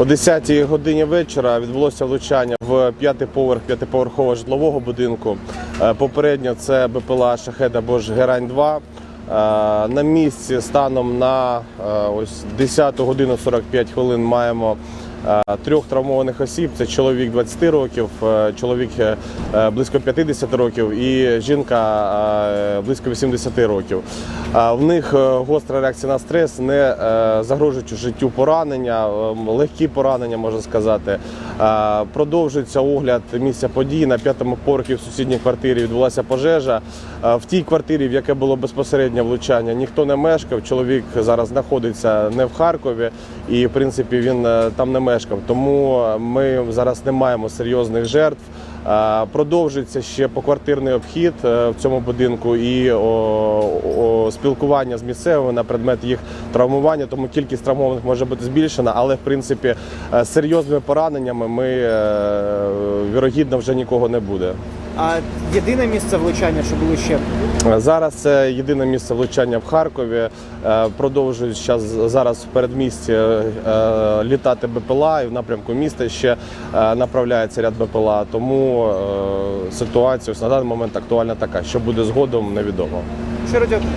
О 10 годині вечора відбулося влучання в п'ятий поверх п'ятиповерхового житлового будинку. Е, Попередньо це БПЛА Шахед або ж Герань 2 Е, На місці станом на е, ось 10 годину 45 хвилин маємо трьох травмованих осіб. Це чоловік 20 років, е, чоловік е, е, близько 50 років і жінка е, близько 80 років. Е, В них е, гостра реакція на стрес, не е, загрожуючи життю поранення, е, легкі поранення, можна сказати. Е, Продовжується огляд місця події. На п'ятому поверхі в сусідній квартирі відбулася пожежа. Е, В тій квартирі, в яке було безпосереднє влучання, ніхто не мешкав. Чоловік зараз знаходиться не в Харкові, і в принципі він е, там не мешкав. Тому е, ми зараз не маємо серйозних жертв. Е, Продовжується ще поквартирний обхід е, в цьому будинку і спілкування з місцевими на предмет їх травмування. Тому кількість травмованих може бути збільшена, але в принципі серйозними пораненнями ми вірогідно вже нікого не буде. А єдине місце влучання, що було ще Зараз це єдине місце влучання в Харкові. Е, Продовжують щас, зараз в передмісті е, літати БПЛА і в напрямку міста ще е, направляється ряд БПЛА. Тому ситуація на даний момент актуальна така. Що буде згодом, невідомо. щиро дякую.